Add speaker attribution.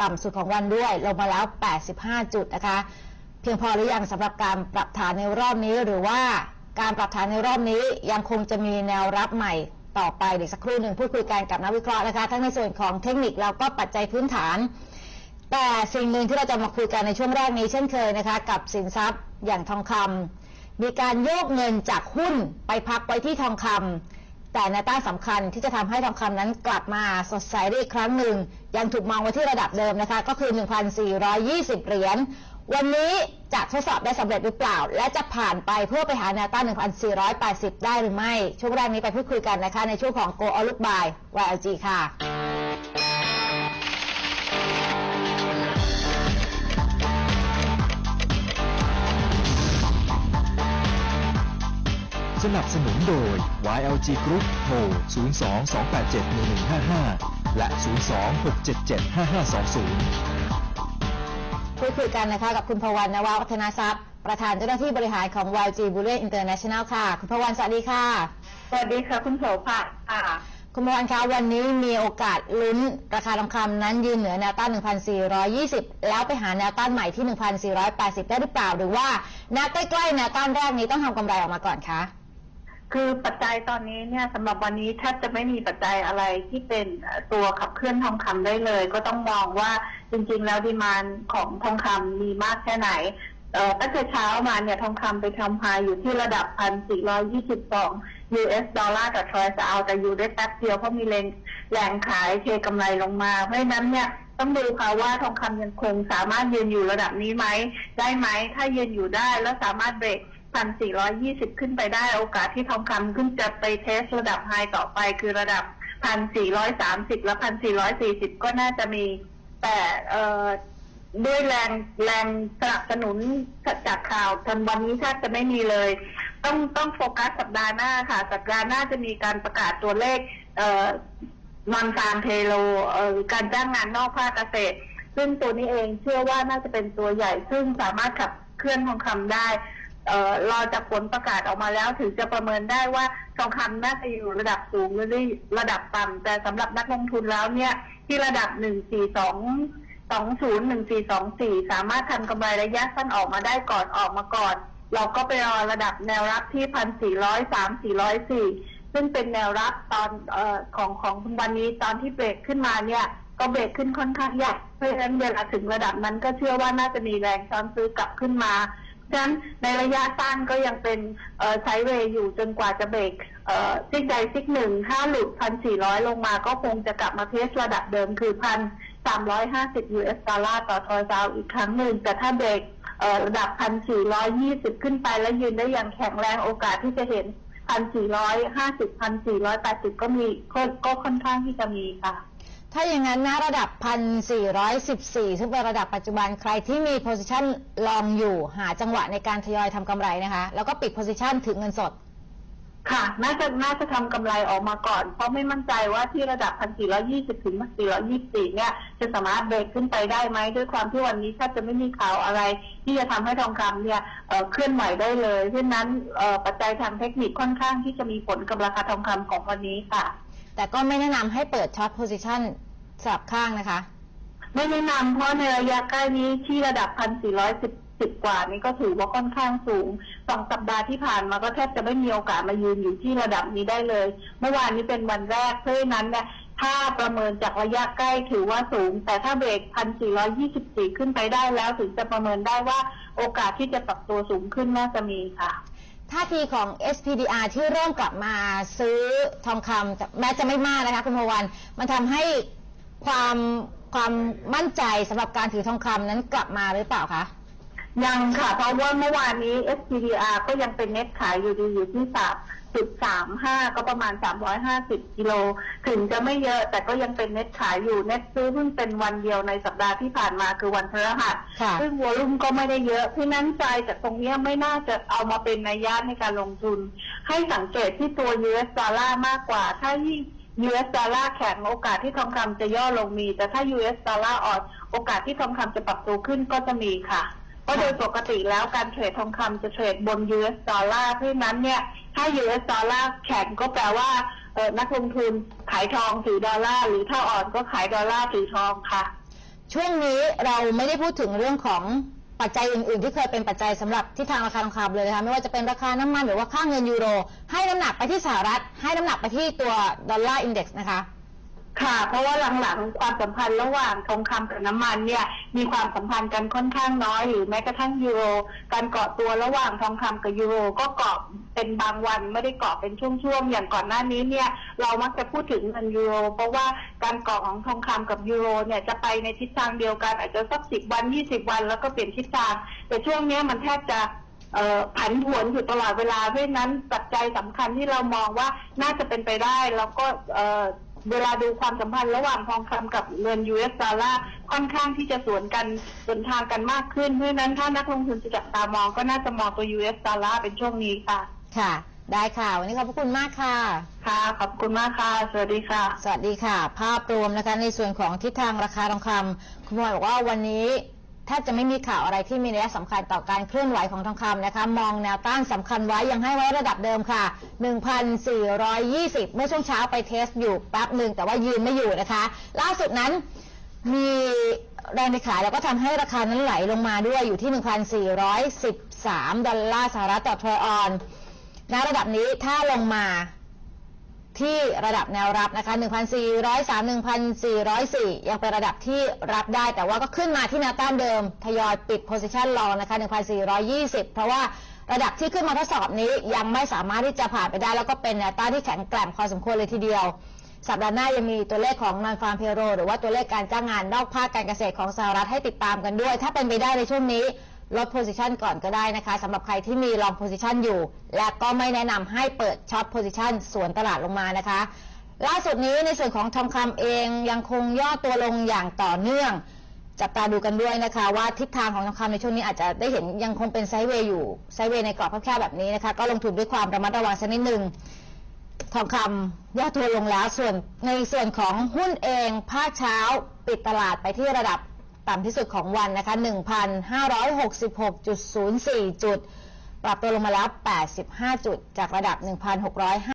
Speaker 1: ต่ำสุดของวันด้วย ลงมาแล้ว 85 จุดนะคะ เพียงพอหรือยังสำหรับการปรับฐานในรอบนี้หรือว่าการปรับฐานในรอบนี้ยังคงจะมีแนวรับใหม่ต่อไปเดี๋ยวสักครู่หนึ่งพูดคุยกันกับนักวิเคราะห์นะคะ ทั้งในส่วนของเทคนิคแล้วก็ปัจจัยพื้นฐาน แต่สิ่งหนึ่งที่เราจะมาคุยกันในช่วงแรกนี้เช่นเคยนะคะ กับสินทรัพย์อย่างทองคำมีการโยกเงินจากหุ้นไปพักไว้ที่ทองคำ แต่แนวต้านสำคัญที่จะทำให้ทองคำนั้นกลับมาสดใสได้อีกครั้งหนึ่ง ยังถูกมองไว้ที่ระดับเดิมนะคะ ก็คือ 1,420 เหรียญ วันนี้จะทดสอบได้สำเร็จหรือเปล่า และจะผ่านไปเพื่อไปหาแนวต้าน 1,480 ได้หรือไม่ ช่วงแรกนี้ไปพูดคุยกันนะคะ ในช่วงของ Go All Look By YLG ค่ะ
Speaker 2: สนับสนุนโดย YLG Group โทร 02-287-1155 และ 02-677-5520
Speaker 1: พูดคุยกันนะคะกับคุณพวันนวาวัฒนาทรัพย์ ประธานเจ้าหน้าที่บริหารของ YG Bullion International ค่ะ คุณพวันสวัสดีค่ะ
Speaker 3: สวัสดีค่ะ คุณโสภาค่ะ
Speaker 1: คุณพวันคะวันนี้มีโอกาสลุ้นราคาทองคำนั้นยืนเหนือแนวต้าน 1,420 แล้วไปหาแนวต้านใหม่ที่ 1,480 ได้หรือเปล่า หรือว่าแนวใกล้ๆแนวต้านแรกนี้ต้องทำกำไรออกมาก่อนคะ
Speaker 3: คือปัจจัยตอนนี้เนี่ยสำหรับวันนี้แทบจะไม่มีปัจจัยอะไรที่เป็นตัวขับเคลื่อนทองคำได้เลย ก็ต้องมองว่าจริง ๆ แล้วดีมานของทองคำมีมากแค่ไหนเอ่อตั้งแต่เช้ามาเนี่ยทองคำไปทำไฮอยู่ที่ระดับ 1,422 US ดอลลาร์ต่อทรอยส์เอาแต่อยู่ได้แป๊บเดียวเพราะมีแรงแรงขายเทกำไรลงมา เพราะฉะนั้นเนี่ยต้องดูค่ะว่าทองคำยังคงสามารถยืนอยู่ระดับนี้ไหม ได้ไหม ถ้ายืนอยู่ได้แล้วสามารถเบรก 1,420ขึ้นไปได้โอกาสที่ทองคำขึ้นจะไปเทสระดับไฮต่อไปคือระดับ1,430และ1,440ก็น่าจะมี แต่เอ่อด้วยแรงแรงสนับสนุนจากข่าวทันวันนี้แทบจะไม่มีเลย ต้องต้องโฟกัสสัปดาห์หน้าค่ะ สัปดาห์หน้าจะมีการประกาศตัวเลข เอ่อนอนฟาร์มเพโลเอ่อการจ้างงานนอกภาคเกษตร ซึ่งตัวนี้เองเชื่อว่าน่าจะเป็นตัวใหญ่ ซึ่งสามารถขับเคลื่อนทองคำได้ รอจากผลประกาศออกมาแล้ว ถึงจะประเมินได้ว่าทองคำน่าจะอยู่ระดับสูงหรือระดับต่ำแต่สำหรับนักลงทุนแล้วเนี่ยที่ระดับ142 20 1424สองศูนย์หนึ่งสี่สองสี่สามารถทำกำไรระยะสั้นออกมาได้ก่อนออกมาก่อน เราก็ไปรอระดับแนวรับที่1,403 404ซึ่งเป็นแนวรับตอนเออของของวันนี้ตอนที่เบรกขึ้นมาเนี่ย ก็เบรกขึ้นค่อนข้างใหญ่เพราะฉะนั้นเวลาถึงระดับนั้นก็เชื่อว่าน่าจะมีแรงช้อนซื้อกลับขึ้นมา ฉะนั้นในระยะสั้นก็ยังเป็นเอ่อใช้เวย์อยู่จนกว่าจะเบรกซิกใดซิกหนึ่งถ้าหลุดพันสี่ร้อยลงมาก็คงจะกลับมาเทสระดับเดิมคือพันสามร้อยห้าสิบ US ดอลลาร์ต่อทอยซาวอีกครั้งหนึ่ง แต่ถ้าเบรกระดับพันสี่ร้อยยี่สิบขึ้นไปแล้วยืนได้อย่างแข็งแรงโอกาสที่จะเห็นพันสี่ร้อยห้าสิบพันสี่ร้อยแปดสิบก็มีก็ค่อนข้างที่จะมีค่ะ
Speaker 1: ถ้าอย่างนั้นนะระดับ 1,414 ซึ่งเป็นระดับปัจจุบันใครที่มี position ลองอยู่หาจังหวะในการทยอยทำกำไรนะคะ แล้วก็ปิด position ถึงเงินสด
Speaker 3: ค่ะ น่าจะน่าจะทำกำไรออกมาก่อน เพราะไม่มั่นใจว่าที่ระดับ 1,420 ถึง 1,424 เนี่ย จะสามารถเบรกขึ้นไปได้ไหม ด้วยความที่วันนี้แทบจะไม่มีข่าวอะไร ที่จะทำให้ทองคำเนี่ยเเคลื่อนไหวได้เลยเพราะนั้นอ่อปัจจัยทางเทคนิคค่อนข้างที่จะมีผลกับราคาทองคำของวันนี้ค่ะ
Speaker 1: แต่ก็ไม่แนะนำให้เปิดช็อต position สลับข้างนะคะ
Speaker 3: ไม่แนะนำเพราะในระยะใกล้นี้ที่ระดับ 1,410 10 กว่านี้ก็ถือว่าค่อนข้างสูงสองสัปดาห์ที่ผ่านมาก็แทบจะไม่มีโอกาสมายืนอยู่ที่ระดับนี้ได้เลย เมื่อวานนี้เป็นวันแรกเพราะฉะนั้นเนี่ยถ้าประเมินจากระยะใกล้ถือว่าสูง แต่ถ้าเบรก 1,424 ขึ้นไปได้แล้วถึงจะประเมินได้ว่าโอกาสที่จะปรับตัวสูงขึ้นน่าจะมีค่ะ
Speaker 1: ท่าทีของ SPDR ที่เริ่มกลับมาซื้อทองคำแม้จะไม่มากนะคะคุณพวัน มันทำให้ความความมั่นใจสำหรับการถือทองคำนั้นกลับมาหรือเปล่าคะ
Speaker 3: ยังค่ะ เพราะว่าเมื่อวานนี้ SPDR ก็ยังเป็นเน็ตขายอยู่ดีอยู่ที่สาม จุดสามห้าก็ประมาณสามร้อยห้าสิบกิโล ถึงจะไม่เยอะแต่ก็ยังเป็นเน็ตขายอยู่เน็ตซื้อเพิ่งเป็นวันเดียวในสัปดาห์ที่ผ่านมาคือวันพฤหัส
Speaker 1: ค่ะ
Speaker 3: ซึ่งวอลุ่มก็ไม่ได้เยอะ เพราะฉะนั้นใจจากตรงเนี้ยไม่น่าจะเอามาเป็นนัยยะในการลงทุน ให้สังเกตที่ตัว US ดอลลาร์มากกว่า ถ้ายิ่ง US ดอลลาร์แข็งโอกาสที่ทองคำจะย่อลงมี แต่ถ้า US ดอลลาร์อ่อนโอกาสที่ทองคำจะปรับตัวขึ้นก็จะมีค่ะเพราะโดยปกติแล้วการเทรดทองคำจะเทรดบน US ดอลลาร์เพราะฉะนั้นเนี่ย ถ้า US ดอลลาร์แข็งก็แปลว่านักลงทุนขายทองถือดอลลาร์หรือถ้าอ่อนก็ขายดอลลาร์ถือทองค่ะ
Speaker 1: ช่วงนี้เราไม่ได้พูดถึงเรื่องของปัจจัยอื่น ๆ ที่เคยเป็นปัจจัยสำหรับทิศทางราคาทองคำเลยนะคะไม่ว่าจะเป็นราคาน้ำมันหรือว่าค่าเงินยูโร ให้น้ำหนักไปที่สหรัฐ ให้น้ำหนักไปที่ตัวดอลลาร์อินเด็กซ์นะคะ
Speaker 3: ค่ะ เพราะว่าหลังๆ ความสัมพันธ์ระหว่างทองคำกับน้ำมันเนี่ย มีความสัมพันธ์กันค่อนข้างน้อย หรือแม้กระทั่งยูโร การเกาะตัวระหว่างทองคำกับยูโร ก็เกาะเป็นบางวันไม่ได้เกาะเป็นช่วงๆ อย่างก่อนหน้านี้เนี่ย เรามักจะพูดถึงเงินยูโร เพราะว่าการเกาะของทองคำกับยูโรเนี่ยจะไปในทิศทางเดียวกัน อาจจะสักสิบวันยี่สิบวันแล้วก็เปลี่ยนทิศทาง แต่ช่วงเนี้ยมันแทบจะเอ่อผันผวนอยู่ตลอดเวลาเพราะฉะนั้นปัจจัยสำคัญที่เรามองว่าน่าจะเป็นไปได้แล้วก็เอ่อ เวลาดูความสัมพันธ์ระหว่างทองคำกับเงิน US ดอลลาร์ค่อนข้างที่จะสวนกันสวนทางกันมากขึ้น เพราะฉะนั้นถ้านักลงทุนจะจับตามองก็น่าจะมองตัว US ดอลลาร์เป็นช่วงนี้ค่ะ
Speaker 1: ค่ะ ได้ค่ะ วันนี้ขอบพระคุณมากค่ะ
Speaker 3: ค่ะ ขอบคุณมากค่ะ สวัสดีค่ะ
Speaker 1: สวัสดีค่ะ ภาพรวมนะคะในส่วนของทิศทางราคาทองคำคุณบอยบอกว่าวันนี้ แทบจะไม่มีข่าวอะไรที่มีนัยสำคัญต่อการเคลื่อนไหวของทองคำนะคะ มองแนวต้านสำคัญไว้ยังให้ไว้ระดับเดิมค่ะ 1,420 เมื่อช่วงเช้าไปเทสอยู่แป๊บหนึ่งแต่ว่ายืนไม่อยู่นะคะ ล่าสุดนั้นมีแรงในขายแล้วก็ทำให้ราคานั้นไหลลงมาด้วยอยู่ที่ 1,413 ดอลลาร์สหรัฐต่อทรอยออนณระดับนี้ถ้าลงมา ที่ระดับแนวรับนะคะ 1,403 1,404 ยังเป็นระดับที่รับได้ แต่ว่าก็ขึ้นมาที่แนวต้านเดิม ทยอยปิด position รองนะคะ 1,420 เพราะว่าระดับที่ขึ้นมาทดสอบนี้ยังไม่สามารถที่จะผ่านไปได้ แล้วก็เป็นแนวต้านที่แข็งแกร่งพอสมควรเลยทีเดียว สัปดาห์หน้ายังมีตัวเลขของ non farm payroll หรือว่าตัวเลขการจ้างงานนอกภาคการเกษตรของสหรัฐให้ติดตามกันด้วย ถ้าเป็นไปได้ในช่วงนี้ ลด position ก่อนก็ได้นะคะสำหรับใครที่มี long position อยู่ และก็ไม่แนะนำให้เปิด short position สวนตลาดลงมานะคะ ล่าสุดนี้ในส่วนของทองคำเองยังคงย่อตัวลงอย่างต่อเนื่อง จับตาดูกันด้วยนะคะ ว่าทิศทางของทองคำในช่วงนี้อาจจะได้เห็นยังคงเป็นไซด์เวย์อยู่ไซด์เวย์ในกรอบแคบๆแบบนี้นะคะ ก็ลงทุนด้วยความระมัดระวังสักนิดหนึ่งทองคำย่อตัวลงแล้วส่วนในส่วนของหุ้นเองภาคเช้าปิดตลาดไปที่ระดับ ต่ำที่สุดของวันนะคะ 1,566.04 จุด ปรับตัวลงมาแล้ว 85 จุด จากระดับ 1,605